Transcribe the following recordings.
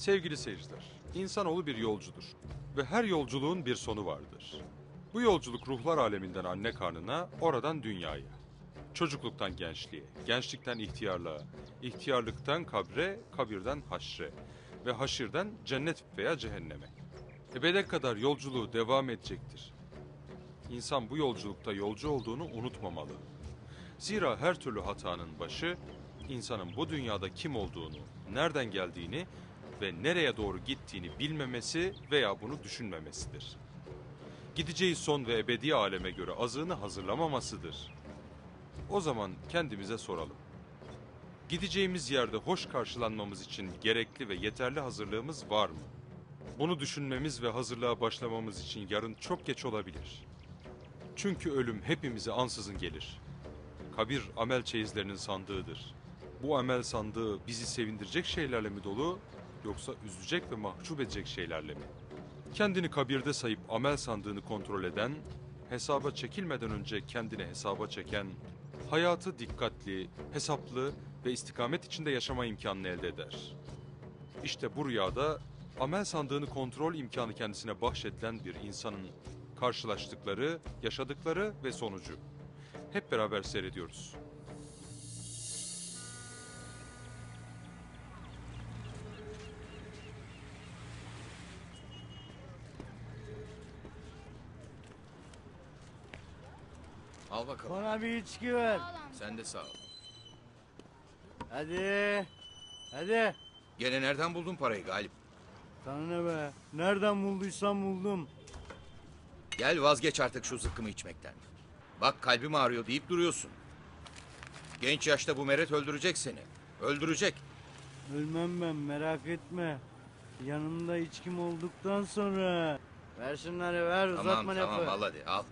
Sevgili seyirciler, insanoğlu bir yolcudur ve her yolculuğun bir sonu vardır. Bu yolculuk ruhlar aleminden anne karnına, oradan dünyaya. Çocukluktan gençliğe, gençlikten ihtiyarlığa, ihtiyarlıktan kabre, kabirden haşre ve haşirden cennet veya cehenneme. Ebede kadar yolculuğu devam edecektir. İnsan bu yolculukta yolcu olduğunu unutmamalı. Zira her türlü hatanın başı insanın bu dünyada kim olduğunu, nereden geldiğini ve nereye doğru gittiğini bilmemesi veya bunu düşünmemesidir. Gideceği son ve ebedi aleme göre azığını hazırlamamasıdır. O zaman kendimize soralım. Gideceğimiz yerde hoş karşılanmamız için gerekli ve yeterli hazırlığımız var mı? Bunu düşünmemiz ve hazırlığa başlamamız için yarın çok geç olabilir. Çünkü ölüm hepimize ansızın gelir. Kabir amel çeyizlerinin sandığıdır. Bu amel sandığı bizi sevindirecek şeylerle mi dolu yoksa üzecek ve mahcup edecek şeylerle mi? Kendini kabirde sayıp amel sandığını kontrol eden, hesaba çekilmeden önce kendini hesaba çeken, hayatı dikkatli, hesaplı ve istikamet içinde yaşama imkanını elde eder. İşte bu rüyada amel sandığını kontrol imkanı kendisine bahşedilen bir insanın karşılaştıkları, yaşadıkları ve sonucu. Hep beraber seyrediyoruz. Al bakalım. Bana bir içki ver. Sen de sağ ol. Hadi. Hadi. Gene nereden buldun parayı Galip? Sana ne be? Nereden bulduysam buldum. Gel vazgeç artık şu zıkkımı içmekten. Bak kalbim ağrıyor deyip duruyorsun. Genç yaşta bu meret öldürecek seni. Öldürecek. Ölmem ben merak etme. Yanımda içkim olduktan sonra. Ver şunları ver uzatma tamam lafı. tamam al hadi al.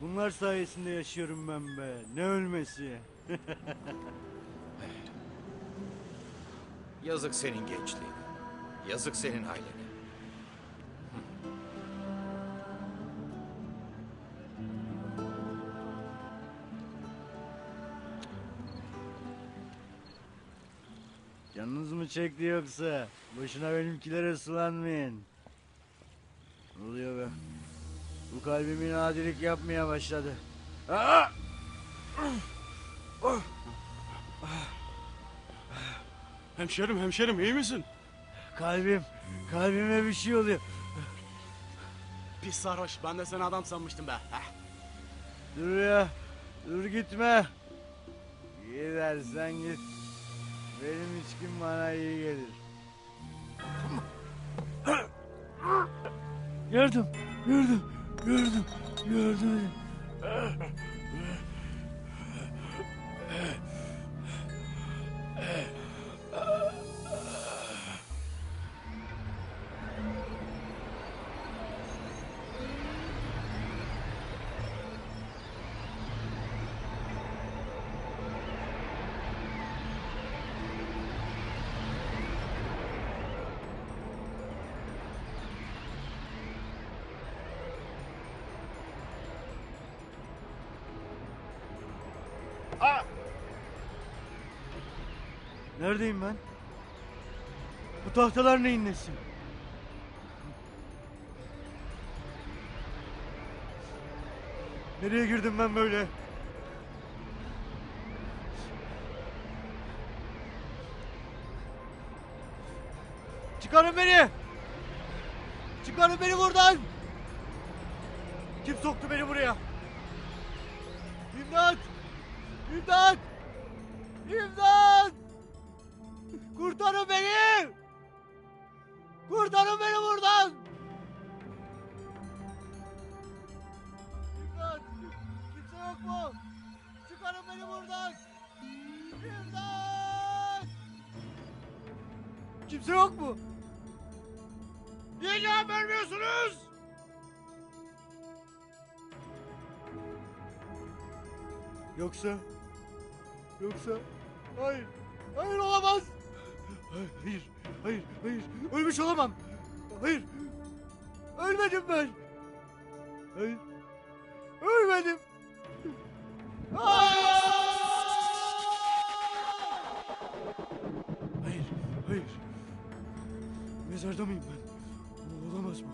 Bunlar sayesinde yaşıyorum ben be. Ne ölmesi. Yazık senin gençliğine. Yazık senin ailene. Canınız mı çekti yoksa? Boşuna benimkilere sulanmayın. Ne oluyor be? Bu kalbimin adilik yapmaya başladı. Aa! Hemşerim hemşerim iyi misin? Kalbim, kalbime bir şey oluyor. Pis sarhoş ben de seni adam sanmıştım be. Heh. Dur ya, dur gitme. Gidersen git. Benim içkim bana iyi gelir. Gördüm, gördüm, gördüm, gördüm. Neredeyim ben? Bu tahtalar neyin nesi? Nereye girdim ben böyle? Çıkarın beni! Çıkarın beni buradan! Kim soktu beni buraya? İmdat! İmdat! İmdat! Kurtarın beni! Kurtarın beni buradan! İmdat! Kimse yok mu? Çıkarın beni buradan! İmdat! Kimse yok mu? Niye cevap vermiyorsunuz? Yoksa... Yoksa... Hayır. Hayır olamaz. Hayır. Hayır. Hayır. Ölmüş olamam. Hayır. Ölmedim ben. Hayır. Ölmedim. Hayır. Hayır. Mezarda mıyım ben? Olamaz mı?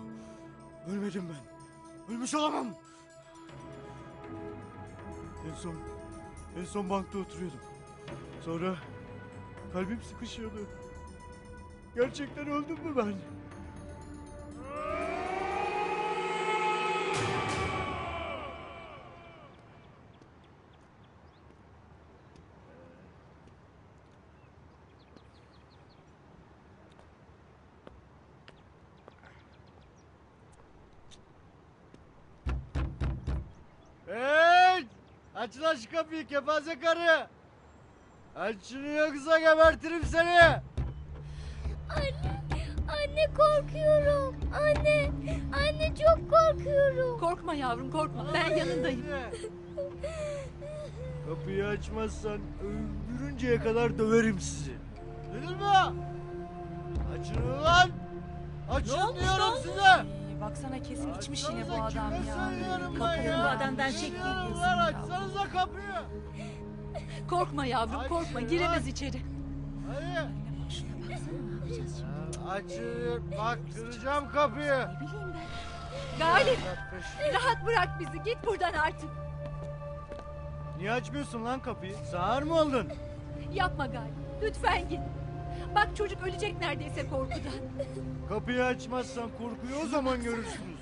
Ölmedim ben. Ölmüş olamam. En son, en son bankta oturuyordum. Sonra kalbim sıkışıyordu. Gerçekten öldüm mü ben? Hey! Aç lan kapıyı kepaze karı! Aç şunu yoksa gebertirim seni! Anne, korkuyorum. Anne, anne çok korkuyorum. Korkma yavrum korkma. Ben yanındayım. Kapıyı açmazsan öldürünceye kadar döverim sizi. Duydun mu? Açın ulan! Açın Ne olmuş diyorum lan? size! Ay, Baksana kesin içmiş yine bu Açsanıza, adam kime ya. söylüyorum ben Kapıyı ya? bu adamdan Açın çekmeyin ulan, diyorsun ya. Açsanıza kapıyı! Korkma yavrum korkma giremez içeri. Hadi! Bak şuna baksana ne yapacağız şimdi? Açın! Bak kıracağım kapıyı! Ne bileyim ben. Galip rahat bırak bizi git buradan artık. Niye açmıyorsun lan kapıyı? Sağır mı oldun? Yapma Galip lütfen git. Bak çocuk ölecek neredeyse korkudan. Kapıyı açmazsan korkuyu o zaman görürsünüz.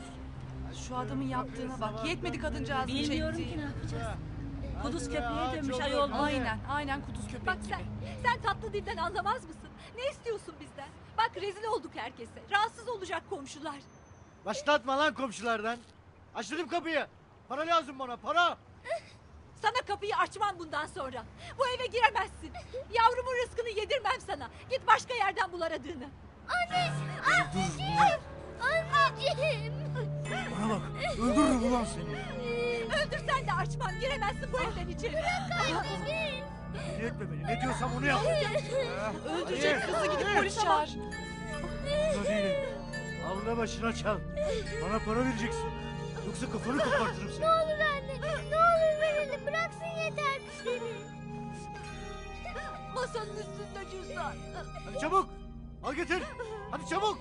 Şu adamın yaptığına bak. Yetmedi kadıncağızın Bilmiyorum çektiği. ki ne yapacağız. Kuduz köpeğe dönmüş ayol. Aynen, aynen kuduz köpek Bak gibi. sen, sen tatlı dilden anlamaz mısın? Ne istiyorsun bizden? Bak rezil olduk herkese. Rahatsız olacak komşular. Başlatma lan komşulardan. Aç dedim kapıyı. Para lazım bana para. Sana kapıyı açmam bundan sonra. Bu eve giremezsin. Yavrumun rızkını yedirmem sana. Git başka yerden bul aradığını. Anne, anneciğim. Anneciğim. Bana bak öldürürüm ulan seni. Öldürsen de açmam. Giremezsin bu evden içeri. Anneciğim. Deli etme beni ne diyorsam onu yap. Öldürecek Hadi. kızı gidip polis çağır. Bunda değilim. Al da başına çal. Bana para vereceksin. Yoksa kafanı kopartırım Ne seni. olur anne, ne olur verelim. Bıraksın yeter seni. Masanın üstünde cüzdan. Hadi çabuk. Al getir. Hadi çabuk.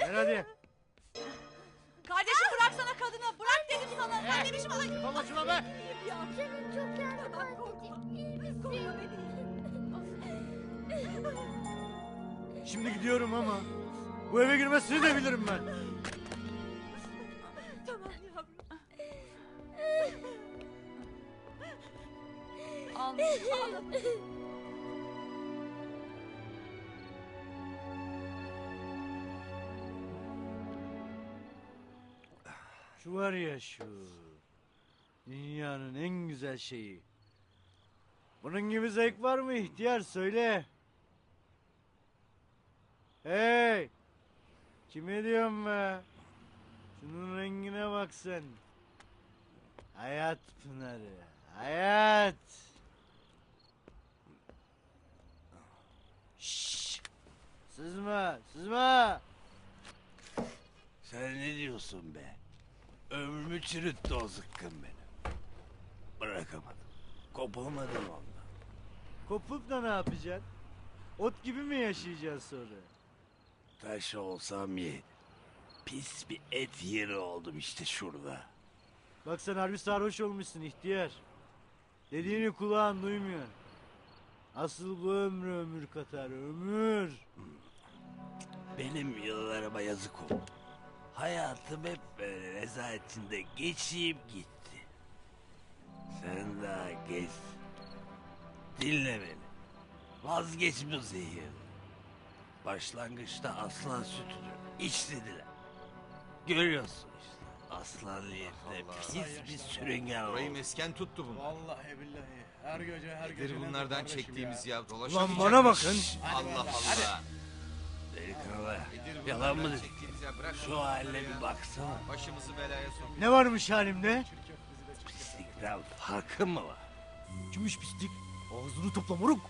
Ver hadi. Kardeşim bıraksana kadını. Bırak başıma be. Canım çok yandı anneciğim. İyi misin? Şimdi gidiyorum ama bu eve girmesini de bilirim ben. Tamam yavrum. Ağlama. Şu var ya şu. Dünyanın en güzel şeyi. Bunun gibi zevk var mı ihtiyar söyle. Hey! Kime diyorum be? Şunun rengine bak sen. Hayat pınarı. Hayat. Şşş. Sızma, sızma. Sen ne diyorsun be? Ömrümü çürüttü o zıkkın benim. Bırakamadım. Kopamadım ondan. Kopup da ne yapacaksın? Ot gibi mi yaşayacağız sonra? Taş olsam ye. Pis bir et yeri oldum işte şurada. Bak sen harbi sarhoş olmuşsun ihtiyar. Dediğini kulağın duymuyor. Asıl bu ömrü ömür katar ömür. Benim yıllarıma yazık oldu. Hayatım hep böyle rezalet içinde geçeyim gitti. Sen daha geç. Dinle beni. Vazgeç bu zehir. Başlangıçta aslan sütüdür. İç dediler. Görüyorsun işte. Aslan niyetine pis bir sürüngen oldu. Burayı mesken tuttu bunlar. Vallahi billahi. Her gece her gece. Nedir ne bunlardan çektiğimiz ya. ya? Dolaşamayacak Ulan bana bakın. Allah Allah. Delikanlı. Yalan mı Şu haline bir baksana. Başımızı belaya sok. Ne varmış halimde? Pislikten farkın mı var? Kimmiş pislik? Ağzını topla moruk.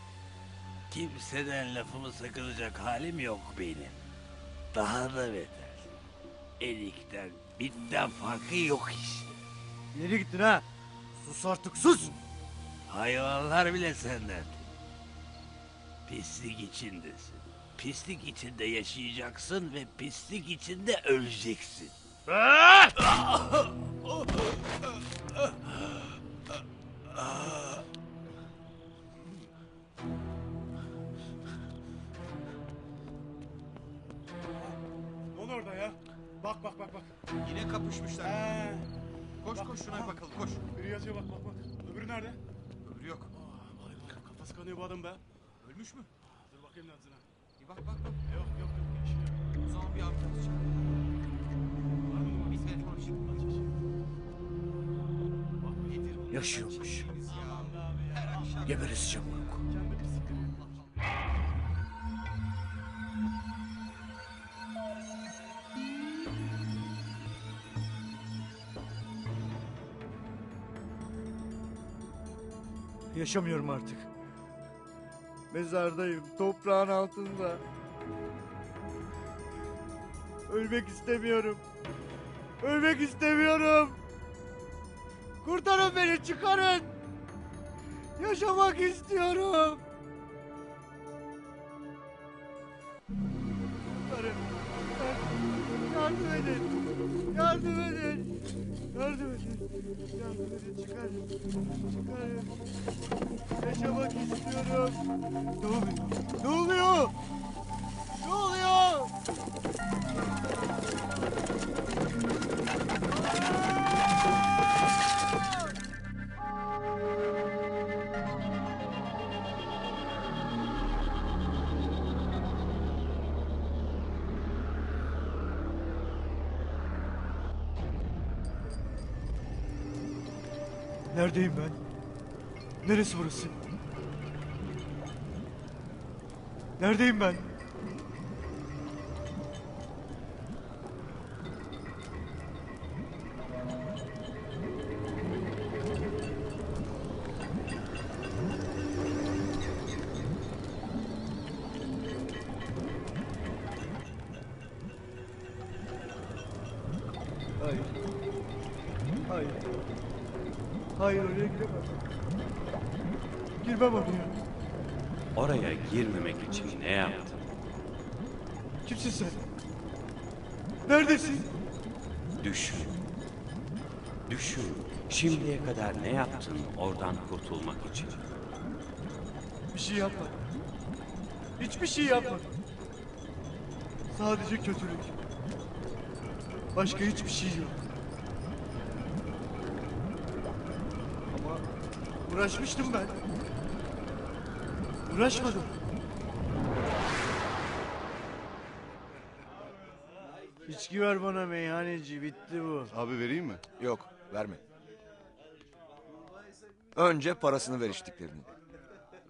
Kimseden lafımı sakınacak halim yok benim. Daha da beter. Elikten, bitten farkı yok işte. İleri gittin ha. Sus artık sus. Hayvanlar bile senden. Pislik içindesin. Pislik içinde yaşayacaksın ve pislik içinde öleceksin. Ne oluyor orada ya? Bak bak bak bak. Yine kapışmışlar. Ee, Koş koş şuna bakalım koş. biri yazıyor bak bak bak. Öbürü nerede? Öbürü yok. Aa, vay vay, kafası kanıyor bu adam be. Ölmüş mü? Dur bakayım nabzına. Bir bak bak bak. Yok yok yok. yaşıyor. O zaman bir ambulans çağır. Var mı? Bir telefon için. Aç, aç. Yaşıyormuş. Geberesice moruk. Yaşamıyorum artık. Mezardayım, toprağın altında. Ölmek istemiyorum. Ölmek istemiyorum. Kurtarın beni, çıkarın. Yaşamak istiyorum. Kurtarın. Yardım edin. Yardım edin. Yardım edin. Yardım edin, çıkarın. Çıkarın. Yaşamak istiyorum. Ne oluyor? Ne oluyor? Neredeyim ben? Neresi burası? Neredeyim ben? Kimsin sen? Neredesin? Düşün. Düşün. Şimdiye kadar ne yaptın oradan kurtulmak için? Bir şey yapmadım. Hiçbir şey yapmadım. Sadece kötülük. Başka hiçbir şey yok. Ama uğraşmıştım ben. Uğraşmadım. İçki ver bana meyhaneci bitti bu. Abi vereyim mi? Yok verme. Önce parasını ver içtiklerinin.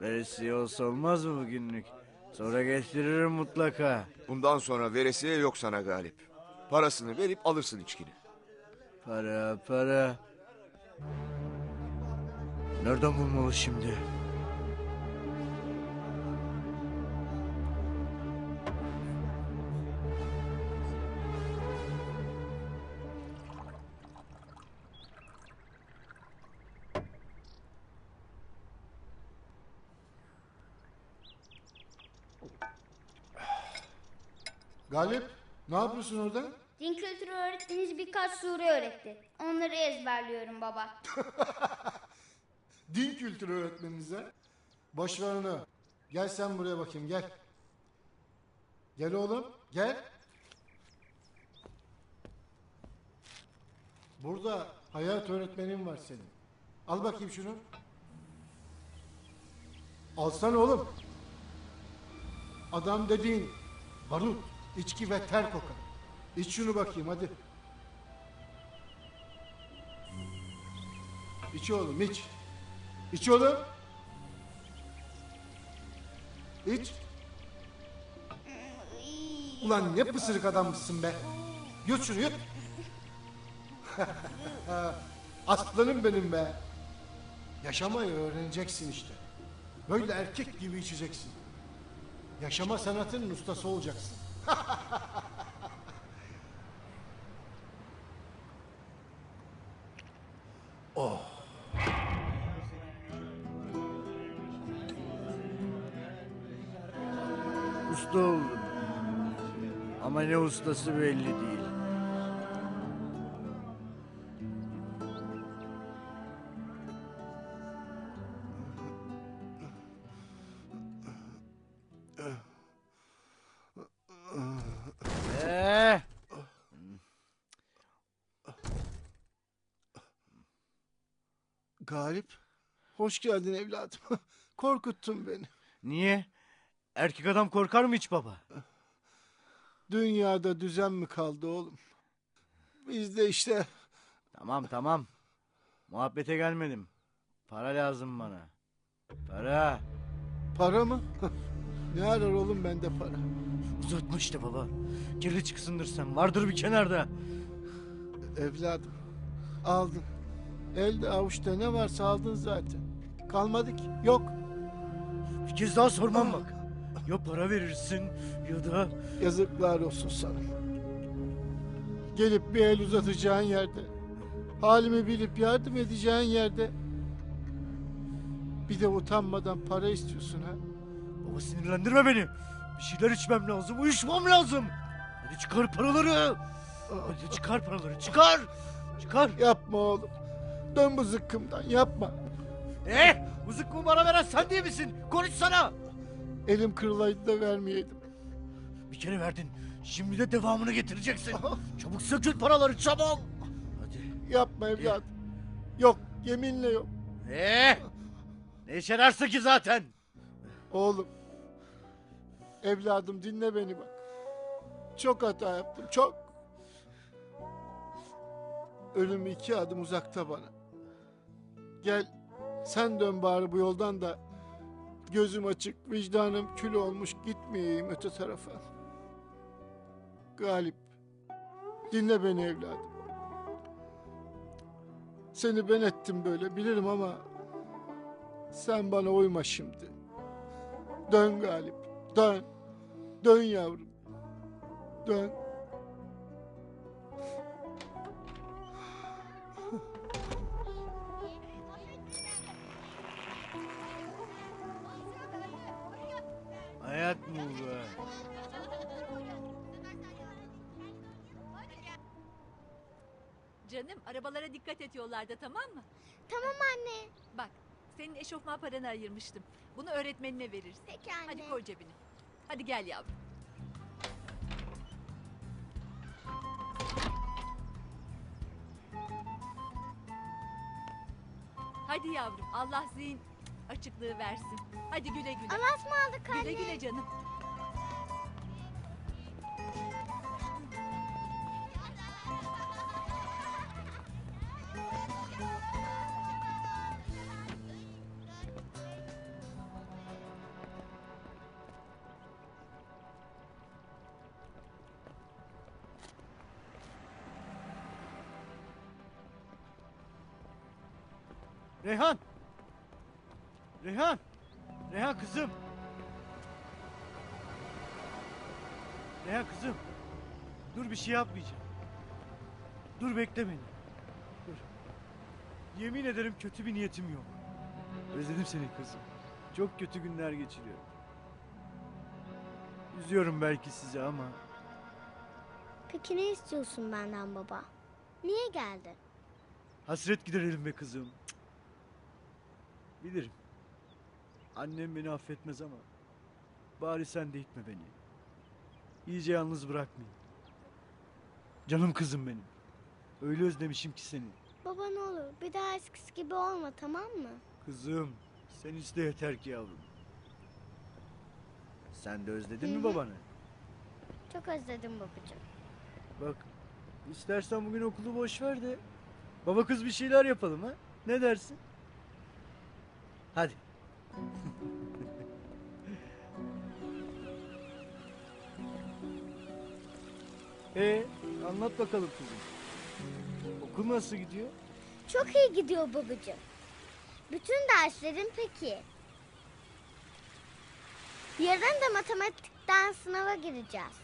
Veresiye olsa olmaz mı bugünlük? Sonra getiririm mutlaka. Bundan sonra veresiye yok sana galip. Parasını verip alırsın içkini. Para para. Nereden bulmalı şimdi? Galip, ne yapıyorsun orada? Din kültürü öğretmeniniz birkaç sure öğretti. Onları ezberliyorum baba. Din kültürü öğretmeninize. Onu. Gel sen buraya bakayım, gel. Gel oğlum, gel. Burada hayat öğretmenin var senin. Al bakayım şunu. Alsana oğlum. Adam dediğin barut, içki ve ter kokar. İç şunu bakayım hadi. İç oğlum iç. İç oğlum. İç. Ulan ne pısırık adammışsın be. Yut şunu yut. Aslanım benim be. Yaşamayı öğreneceksin işte. Böyle erkek gibi içeceksin. Yaşama sanatının ustası olacaksın oh. Usta oldum. Ama ne ustası belli değil. Galip, hoş geldin evladım. Korkuttun beni. niye? Erkek adam korkar mı hiç baba? Dünyada düzen mi kaldı oğlum? Bizde işte Tamam tamam. Muhabbete gelmedim. Para lazım bana. Para. para mı? ne arar oğlum bende para? Uzatma işte baba. Kirli çıksındır sen. Vardır bir kenarda. Evladım, aldın. Elde avuçta ne varsa aldın zaten. Kalmadı ki, yok. Bir kez daha sormam bak. Ya para verirsin ya da... Yazıklar olsun sana. Gelip bir el uzatacağın yerde, halimi bilip yardım edeceğin yerde, bir de utanmadan para istiyorsun ha. Baba sinirlendirme beni. Bir şeyler içmem lazım. Uyuşmam lazım. Hadi çıkar paraları. Hadi çıkar paraları. Çıkar. Çıkar. Yapma oğlum. Dön bu zıkkımdan, yapma. Eh! Bu zıkkımı bana veren sen değil misin? Konuşsana. Elim kırılaydı da vermeyeydim. Bir kere verdin. Şimdi de devamını getireceksin. Çabuk sökül paraları çabuk. Hadi. Yapma evladım. Yok, yeminle yok. Eh! Ne işe yararsa ki zaten. Oğlum. Evladım dinle beni bak. Çok hata yaptım, çok. Ölüm iki adım uzakta bana. Gel, sen dön bari bu yoldan da gözüm açık, vicdanım kül olmuş gitmeyeyim öte tarafa. Galip, dinle beni evladım. Seni ben ettim böyle bilirim ama sen bana uyma şimdi. Dön Galip, dön. Dön yavrum. Dön. Et yollarda tamam mı? Tamam anne. Bak senin eşofman paranı ayırmıştım. Bunu öğretmenine verirsin. Peki anne. Hadi koy cebine. Hadi gel yavrum. Hadi yavrum Allah zihin açıklığı versin. Hadi güle güle. Allah'a ısmarladık anne. Güle güle canım. Dur bir şey yapmayacağım. Dur bekle beni. Dur. Yemin ederim kötü bir niyetim yok. Özledim seni kızım. Çok kötü günler geçiriyorum. Üzüyorum belki sizi ama Peki ne istiyorsun benden baba? Niye geldin? hasret giderelim be kızım. Cık. Bilirim. Annem beni affetmez ama bari sen de itme beni. İyice yalnız bırakmayın. Canım kızım benim. Öyle özlemişim ki seni. Baba ne olur bir daha eskisi gibi olma tamam mı? Kızım sen iste yeter ki yavrum. Sen de özledin Hı mi hı. babanı? Çok özledim babacığım. Bak istersen bugün okulu boş ver de baba kız bir şeyler yapalım ha? Ne dersin? Hadi. E anlat bakalım kızım. Okul nasıl gidiyor? Çok iyi gidiyor babacığım. Bütün derslerim peki. Yarın da matematikten sınava gireceğiz.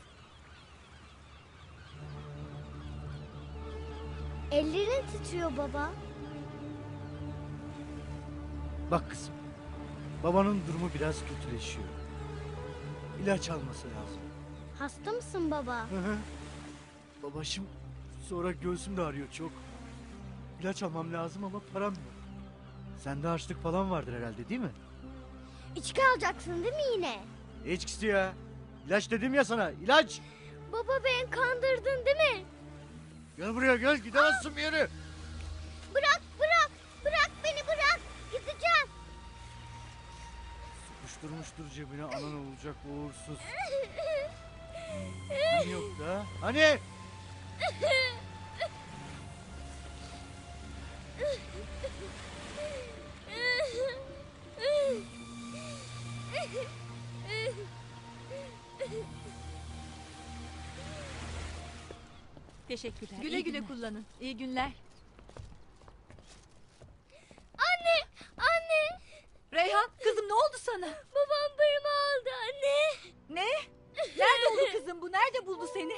Ellerin titriyor baba. Bak kızım. Babanın durumu biraz kötüleşiyor. ilaç alması lazım. Hasta mısın baba? Hı hı. Babaşım sonra göğsüm de ağrıyor çok. İlaç almam lazım ama param yok. Sende harçlık falan vardır herhalde değil mi? İçki alacaksın değil mi yine? Ne içkisi ya? İlaç dedim ya sana ilaç. Baba beni kandırdın değil mi? Gel buraya gel gidemezsin bir yere. Bırak bırak. Bırak beni bırak. Gideceğim. Sıkıştırmıştır cebine anan olacak uğursuz. Hani yok da? Hani? Kullanın. İyi günler. Anne. Anne. Reyhan kızım ne oldu sana? Babam paramı aldı anne. Ne? Nerede oldu kızım bu? Nerede buldu seni?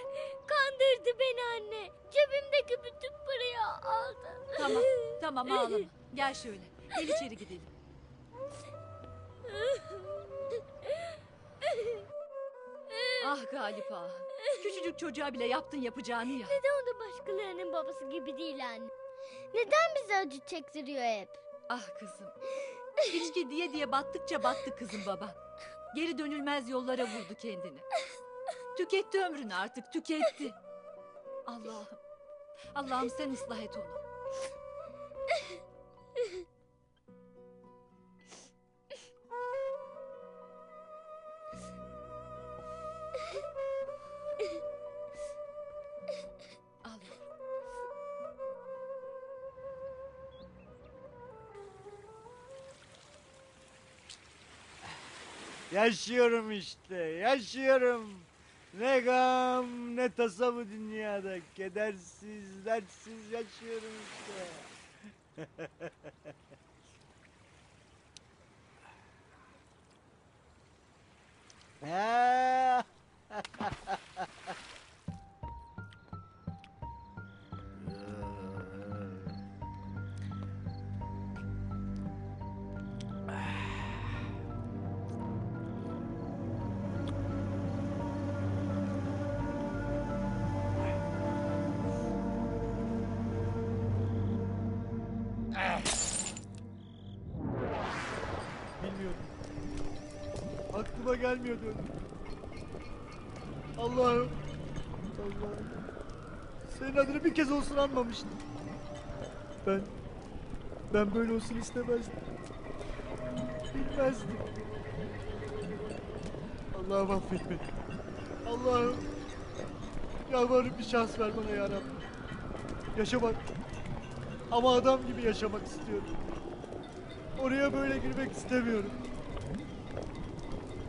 Kandırdı beni anne. Cebimdeki bütün parayı aldı. Tamam tamam ağlama. Gel şöyle. Gel içeri gidelim. Ah Galip ağa. Küçücük çocuğa bile yaptın yapacağını ya. Neden başkalarının babası gibi değil anne? Neden bize acı çektiriyor hep? Ah kızım. İçki diye diye battıkça battı kızım baba. Geri dönülmez yollara vurdu kendini. Tüketti ömrünü artık tüketti. Allah'ım. Allah'ım sen ıslah et onu. Yaşıyorum işte, yaşıyorum. Ne gam ne tasa bu dünyada. Kedersiz, dertsiz yaşıyorum işte. Ha! Aklıma gelmiyordu. Allah'ım. Allah'ım. Senin adını bir kez olsun anmamıştım. Ben, ben böyle olsun istemezdim. Bilmezdim. Allah'ım affet beni. Allah'ım. Yalvarırım bir şans ver bana yarabbim. Yaşamak. Ama adam gibi yaşamak istiyorum. Oraya böyle girmek istemiyorum.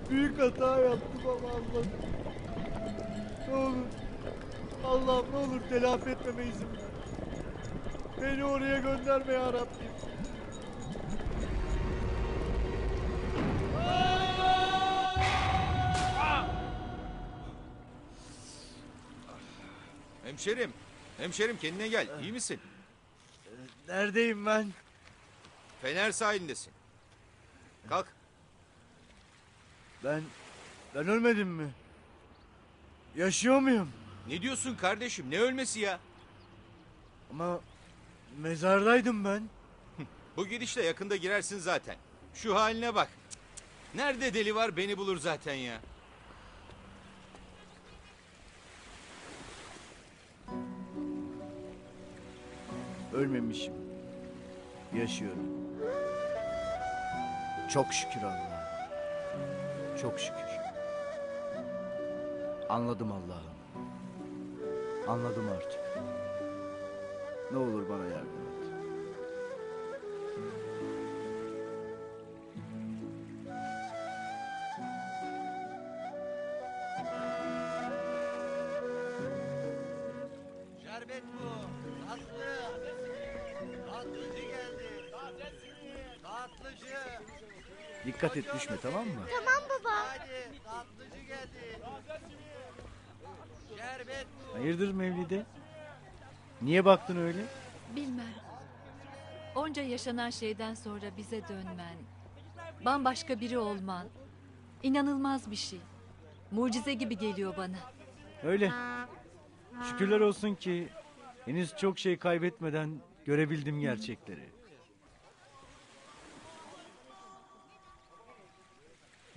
Büyük hata yaptım ama Allah'ım. Ne olur. Allah'ım ne olur telafi etmeme izin ver. Beni oraya gönderme ya Rabbim. Hemşerim. Hemşerim kendine gel. İyi misin? Neredeyim ben? Fener sahilindesin. Kalk. Ben, ben ölmedim mi? Yaşıyor muyum? Ne diyorsun kardeşim? Ne ölmesi ya? Ama mezardaydım ben. Bu gidişle yakında girersin zaten. Şu haline bak. Nerede deli var beni bulur zaten ya. Ölmemişim. Yaşıyorum. Çok şükür Allah'a. Çok şükür. Anladım Allah'ım. Anladım artık. Ne olur bana yardım et. Şerbet bu. Tatlı. Tatlıcı geldi. Tatlıcı. Dikkat et düşme tamam mı? Tamam baba. Hadi tatlıcı geldi. Şerbet bu. Hayırdır Mevlide? Niye baktın öyle? Bilmem. Onca yaşanan şeyden sonra bize dönmen, bambaşka biri olman, inanılmaz bir şey. Mucize gibi geliyor bana. Öyle. Şükürler olsun ki henüz çok şey kaybetmeden görebildim gerçekleri.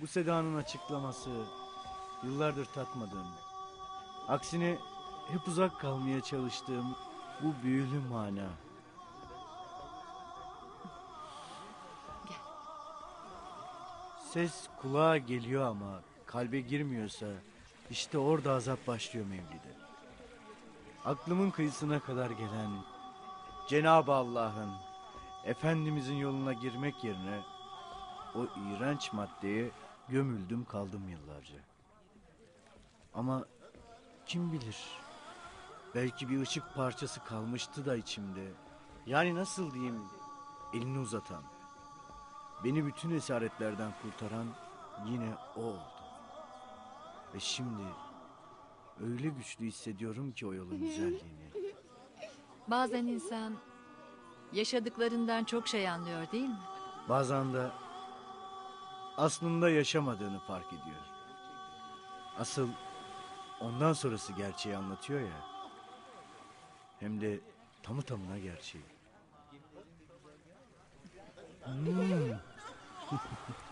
Bu sedanın açıklaması yıllardır tatmadığım, aksine hep uzak kalmaya çalıştığım bu büyülü mana. Ses kulağa geliyor ama kalbe girmiyorsa işte orada azap başlıyor Mevlid'e. Aklımın kıyısına kadar gelen Cenab-ı Allah'ın Efendimizin yoluna girmek yerine o iğrenç maddeye gömüldüm kaldım yıllarca. Ama kim bilir belki bir ışık parçası kalmıştı da içimde. Yani nasıl diyeyim elini uzatan, beni bütün esaretlerden kurtaran yine o oldu. Ve şimdi öyle güçlü hissediyorum ki o yolun güzelliğini. Bazen insan yaşadıklarından çok şey anlıyor değil mi? Bazen de aslında yaşamadığını fark ediyor. Asıl ondan sonrası gerçeği anlatıyor ya. Hem de tamı tamına gerçeği. Hmm.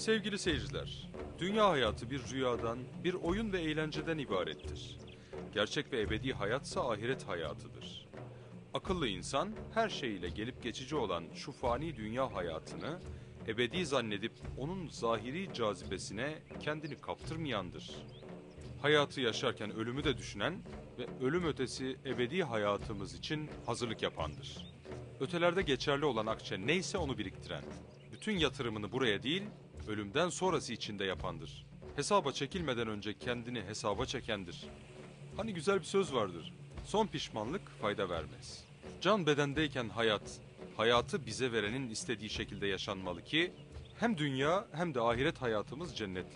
Sevgili seyirciler, dünya hayatı bir rüyadan, bir oyun ve eğlenceden ibarettir. Gerçek ve ebedi hayatsa ahiret hayatıdır. Akıllı insan her şeyiyle gelip geçici olan şu fani dünya hayatını ebedi zannedip onun zahiri cazibesine kendini kaptırmayandır. Hayatı yaşarken ölümü de düşünen ve ölüm ötesi ebedi hayatımız için hazırlık yapandır. Ötelerde geçerli olan akçe neyse onu biriktiren, bütün yatırımını buraya değil, ölümden sonrası içinde yapandır. Hesaba çekilmeden önce kendini hesaba çekendir. Hani güzel bir söz vardır. Son pişmanlık fayda vermez. Can bedendeyken hayat, hayatı bize verenin istediği şekilde yaşanmalı ki hem dünya hem de ahiret hayatımız cennetlik